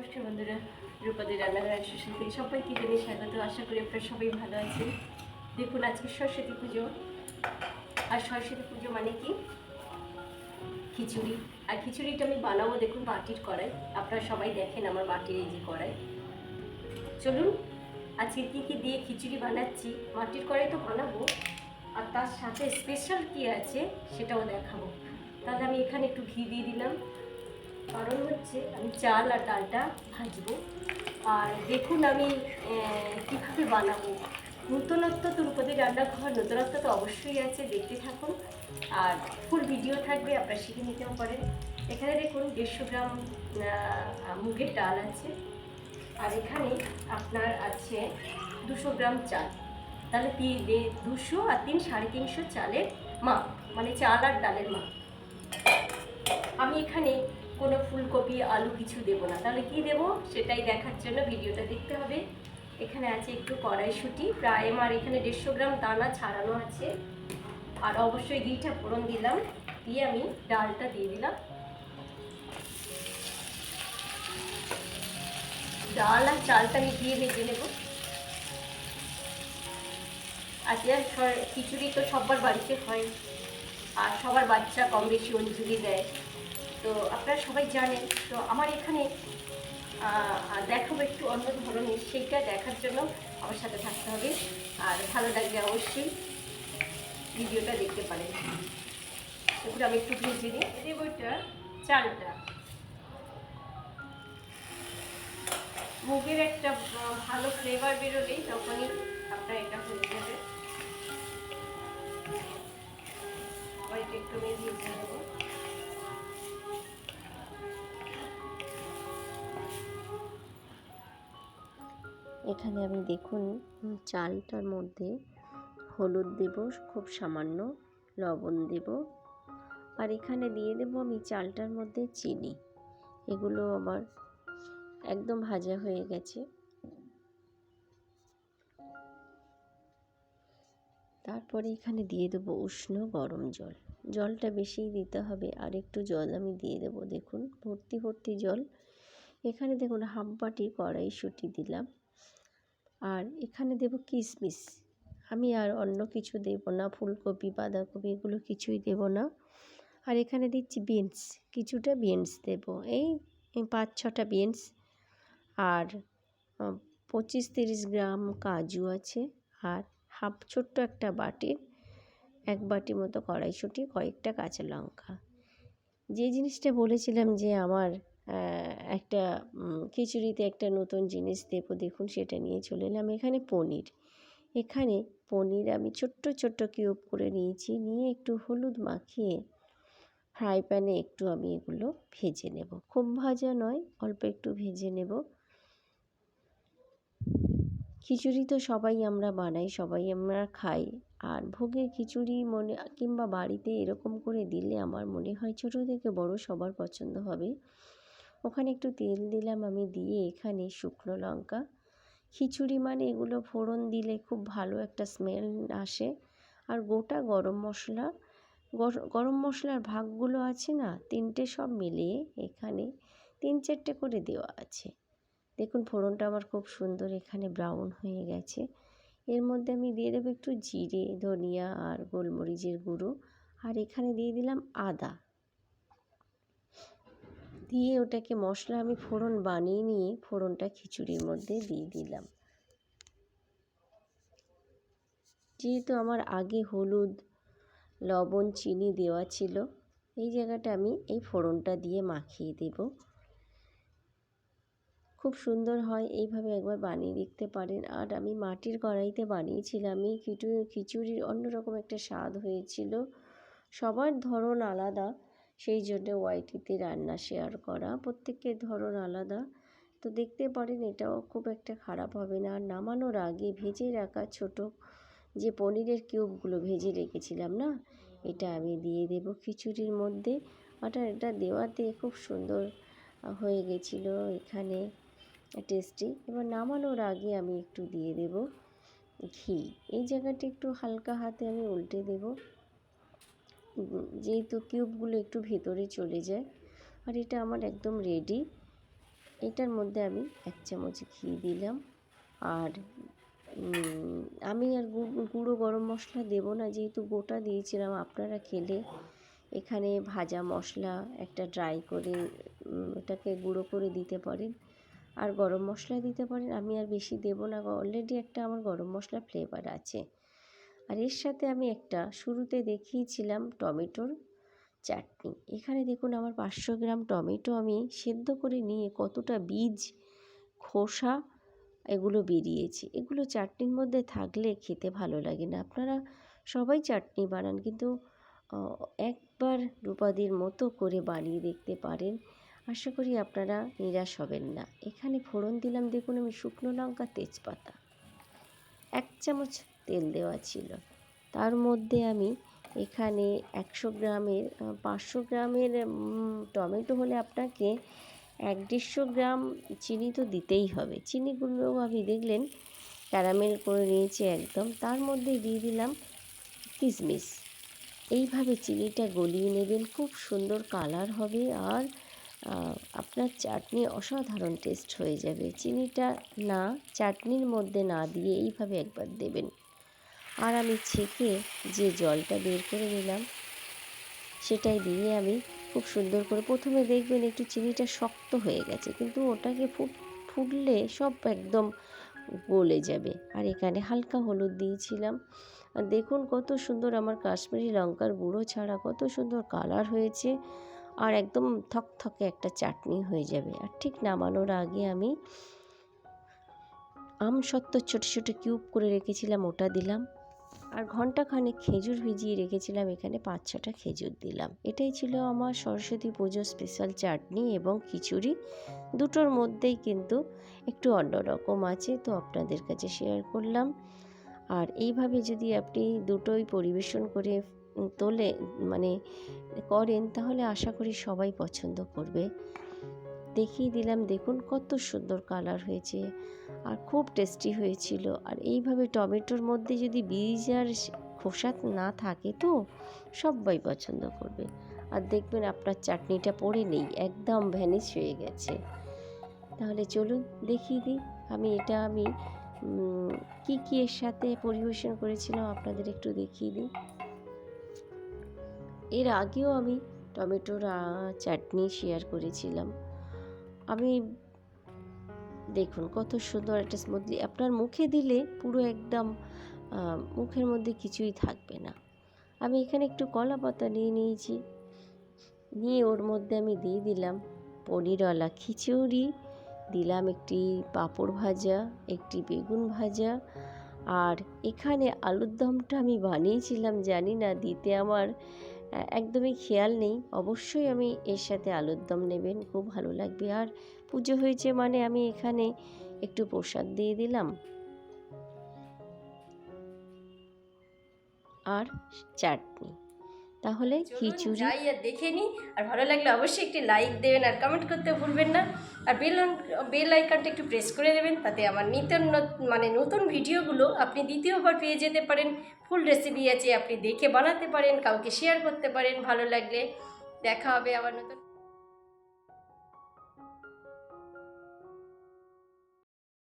নমস্কার বন্ধুরা রূপাদের রান্নাঘর অ্যাসোসিয়েশন থেকে সবাইকে জানিয়ে স্বাগত। আশা করি আপনারা সবাই ভালো আছেন। দেখুন, আজকে সরস্বতী পুজো। আর সরস্বতী পুজো মানে কি? খিচুড়ি। আর খিচুড়িটা আমি বানাবো দেখুন মাটির কড়াই। আপনারা সবাই দেখেন আমার মাটির এই যে কড়াই। চলুন, আজকে কী কী দিয়ে খিচুড়ি বানাচ্ছি? মাটির কড়াই তো বানাবো। আর তার সাথে স্পেশাল কী আছে সেটাও দেখাবো। তাহলে আমি এখানে একটু ঘি দিয়ে দিলাম। কারণ হচ্ছে আমি চাল আর ডালটা ভাজবো। আর দেখুন আমি কীভাবে বানাবো। নূতনত্ব তিরুপতি রান্নাঘর, নূতনত্ব তো অবশ্যই আছে, দেখতে থাকুন। আর ফুল ভিডিও থাকবে, আপনারা শিখে নিতেও পারেন। এখানে দেখুন দেড়শো গ্রাম মুগের ডাল আছে। আর এখানে আপনার আছে দুশো গ্রাম চাল। তাহলে দুশো আর তিন, সাড়ে তিনশো চালের মাপ মানে চাল আর ডালের মাপ। আমি এখানে কোনো ফুলকপি, আলু কিছু দেবো না। তাহলে কি দেবো? সেটাই দেখার জন্য ভিডিওটা দেখতে হবে। এখানে আছে একটু কড়াইশুঁটি। প্রায় আমার এখানে দেড়শো গ্রাম দানা ছাড়ানো আছে। আর অবশ্যই ঘিটা ফোড়ন দিলাম। দিয়ে আমি ডালটা দিয়ে দিলাম। ডাল আর চালটা আমি দিয়ে ভেজে নেব। আর খিচুড়ি তো সবার বাড়িতে হয়। আর সবার বাচ্চা কম বেশি অঞ্জলি দেয়। তো আপনারা সবাই জানেন, তো আমার এখানে দেখাবো একটু অন্য ধরনের, সেইটা দেখার জন্য আমার সাথে থাকতে হবে। আর ভালো লাগলে অবশ্যই ভিডিওটা দেখতে পারেন। এগুলো আমি একটু ভেজে নিই। দেব এটা চালটা। মুগের একটা ভালো ফ্লেভার বেরোলেই তখনই আপনার এটা হয়ে যাবে একটু মেজিয়ে দেবো এখানে আমি দেখুন চালটার মধ্যে হলুদ দেব, খুব সামান্য লবণ দেব। আর এখানে দিয়ে দেব আমি চালটার মধ্যে চিনি। এগুলো আমার একদম ভাজা হয়ে গেছে। তারপরে এখানে দিয়ে দেবো উষ্ণ গরম জল। জলটা বেশিই দিতে হবে, আর একটু জল আমি দিয়ে দেবো, দেখুন। ভর্তি ভর্তি জল। এখানে দেখুন, হাফ বাটি কড়াইশুঁটি দিলাম। আর এখানে দেব কিশমিশ আমি আর অন্য কিছু দেব না, ফুলকপি, বাঁধাকপি, এগুলো কিছুই দেব না। আর এখানে দিচ্ছি বিনস, কিছুটা বিনস দেব। এই পাঁচ, ছটা বিনস। আর পঁচিশ, তিরিশ গ্রাম কাজু আছে। আর হাফ ছোট্ট একটা বাটির এক বাটি মতো কড়াইশুঁটি, কয়েকটা কাঁচা লঙ্কা। যে জিনিসটা বলেছিলাম যে আমার একটা খিচুড়িতে একটা নতুন জিনিস দেবো, দেখুন সেটা নিয়ে চলে এলাম এখানে পনির। এখানে পনির আমি ছোট্ট ছোট্ট কিউব করে নিয়েছি, নিয়ে একটু হলুদ মাখিয়ে ফ্রাই প্যানে একটু আমি এগুলো ভেজে নেব। খুব ভাজা নয়, অল্প একটু ভেজে নেব। খিচুড়ি তো সবাই আমরা বানাই, সবাই আমরা খাই। আর ভোগের খিচুড়ি মনে, কিংবা বাড়িতে এরকম করে দিলে আমার মনে হয় ছোটো থেকে বড় সবার পছন্দ হবে। ওখানে একটু তেল দিলাম আমি দিয়ে এখানে শুকনো লঙ্কা। খিচুড়ি মানে এগুলো ফোড়ন দিলে খুব ভালো একটা স্মেল আসে। আর গোটা গরম মশলা, গর- গরম মশলার ভাগগুলো আছে না, তিনটে সব মিলিয়ে এখানে তিন চারটে করে দেওয়া আছে। দেখুন ফোড়নটা আমার খুব সুন্দর এখানে ব্রাউন হয়ে গেছে। এর মধ্যে আমি দিয়ে দেবো একটু জিরে, ধনিয়া আর গোলমরিচের গুঁড়ো। আর এখানে দিয়ে দিলাম আদা। দিয়ে ওটাকে মশলা আমি ফোড়ন বানিয়ে নিয়ে ফোড়নটা খিচুড়ির মধ্যে দিয়ে দিলাম। যেহেতু আমার আগে হলুদ, লবণ, চিনি দেওয়া ছিল, এই জায়গাটা আমি এই ফোড়নটা দিয়ে মাখিয়ে দেব। খুব সুন্দর হয় এইভাবে একবার বানিয়ে দেখতে পারেন। আর আমি মাটির কড়াইতে বানিয়েছিলাম, এই খিচুড়ি খিচুড়ির অন্যরকম একটা স্বাদ হয়েছিল। সবার ধরন আলাদা সেই জন্য ওয়াইটিতে রান্না শেয়ার করা প্রত্যেকের ধরন আলাদা। তো দেখতে পারেন এটাও খুব একটা খারাপ হবে না। আর নামানোর আগে ভেজে রাখা ছোট যে পনিরের কিউবগুলো ভেজে রেখেছিলাম না, এটা আমি দিয়ে দেব খিচুড়ির মধ্যে। ওটা এটা দেওয়াতে খুব সুন্দর হয়ে গেছিল এখানে টেস্টি এবার নামানোর আগে আমি একটু দিয়ে দেব ঘি। এই জায়গাটা একটু হালকা হাতে আমি উল্টে দেব। যেহেতু কিউবগুলো একটু ভেতরে চলে যায়, আর এটা আমার একদম রেডি এটার মধ্যে আমি এক চামচ ঘি দিলাম, আর আমি আর গুঁড়ো গরম মশলা দেব না, যেহেতু গোটা দিয়েছিলাম আপনারা খেলে। এখানে ভাজা মশলা একটা ড্রাই করে ওটাকে গুঁড়ো করে দিতে পারেন। আর গরম মশলা দিতে পারেন, আমি আর বেশি দেব না অলরেডি একটা আমার গরম মশলা ফ্লেভার আছে। আর এর সাথে আমি একটা শুরুতে দেখিয়েছিলাম টমেটোর চাটনি। এখানে দেখুন আমার পাঁচশো গ্রাম টমেটো আমি সেদ্ধ করে নিয়ে কতটা বীজ, খোসা এগুলো বেরিয়েছে। এগুলো চাটনির মধ্যে থাকলে খেতে ভালো লাগে না। আপনারা সবাই চাটনি বানান কিন্তু একবার রূপাদির মতো করে বানিয়ে দেখতে পারেন। আশা করি আপনারা নিরাশ হবেন না। এখানে ফোড়ন দিলাম, দেখুন আমি শুকনো লঙ্কা, তেজপাতা। এক চামচ তেল দেওয়া ছিল। তার মধ্যে আমি এখানে একশো গ্রামের, পাঁচশো গ্রামের টমেটো হলে আপনাকে এক দেড়শো গ্রাম চিনি তো দিতেই হবে। চিনিগুলো আমি দেখলেন, ক্যারামেল করে নিয়েছি একদম। তার মধ্যে দিয়ে দিলাম কিশমিশ এইভাবে চিনিটা গলিয়ে নেবেন, খুব সুন্দর কালার হবে আর আপনার চাটনি অসাধারণ টেস্ট হয়ে যাবে। চিনিটা না, চাটনির মধ্যে না দিয়ে এইভাবে একবার দেবেন। আর আমি ছেঁকে যে জলটা বের করে নিলাম, সেটাই দিয়ে আমি খুব সুন্দর করে প্রথমে দেখবেন একটু চিনিটা শক্ত হয়ে গেছে, কিন্তু ওটাকে ফুট, ফুটলে সব একদম গলে যাবে। আর এখানে হালকা হলুদ দিয়েছিলাম। আর দেখুন কত সুন্দর আমার কাশ্মীরি লঙ্কার গুঁড়ো ছাড়া কত সুন্দর কালার হয়েছে। আর একদম থকথকে একটা চাটনি হয়ে যাবে। আর ঠিক নামানোর আগে আমি আম সত্ত্ব ছোটো ছোটো কিউব করে রেখেছিলাম, ওটা দিলাম। আর ঘন্টাখানেক খেজুর ভিজিয়ে রেখেছিলাম, এখানে পাঁচ ছটা খেজুর দিলাম। এটাই ছিল আমার সরস্বতী পুজোর স্পেশাল চাটনি এবং খিচুড়ি। দুটোর মধ্যেই কিন্তু একটু অন্যরকম আছে, তো আপনাদের কাছে শেয়ার করলাম। আর এইভাবে যদি আপনি দুটোই পরিবেশন করে তোলে মানে করেন, তাহলে আশা করি সবাই পছন্দ করবে। দেখিয়ে দিলাম, দেখুন কত সুন্দর কালার হয়েছে। আর খুব টেস্টি হয়েছিল। আর এইভাবে টমেটোর মধ্যে যদি বীজ আর খোসা না থাকে তো সবাই পছন্দ করবে। আর দেখবেন আপনার চাটনিটা পড়ে নেই, একদম ভ্যানিশ হয়ে গেছে। তাহলে চলুন দেখিয়ে দিই। আমি এটা আমি কি কি এর সাথে পরিবেশন করেছিলাম আপনাদের একটু দেখিয়ে দিই। এর আগেও আমি টমেটোর চাটনি শেয়ার করেছিলাম। আমি দেখুন কত সুন্দর একটা স্মুথলি আপনার মুখে দিলে পুরো একদম মুখের মধ্যে কিছুই থাকবে না। আমি এখানে একটু কলা পাতা নিয়ে নিয়েছি। নিয়ে ওর মধ্যে আমি দিয়ে দিলাম পনিরওয়ালা খিচুড়ি, দিলাম একটি পাঁপড় ভাজা, একটি বেগুন ভাজা, আর এখানে আলুর দমটা আমি বানিয়েছিলাম, জানি না, দিতে আমার একদমই খেয়াল নেই। অবশ্যই আমি এর সাথে আলুর দম নেবেন, খুব ভালো লাগবে। আর পুজো হয়েছে মানে আমি এখানে একটু প্রসাদ দিয়ে দিলাম। আর চাটনি। তাহলে খিচুড়ি যাই আর দেখে নিই। আর ভালো লাগলে অবশ্যই একটি লাইক দেবেন আর কমেন্ট করতে ভুলবেন না। আর বেল বেল আইকনটা একটু প্রেস করে দেবেন তাতে আমার নিত্য নত- মানে নতুন ভিডিওগুলো আপনি দ্বিতীয়বার পেয়ে যেতে পারেন। ফুল রেসিপি আছে আপনি দেখে বানাতে পারেন কাউকে শেয়ার করতে পারেন। ভালো লাগলে দেখা হবে আবার নতুন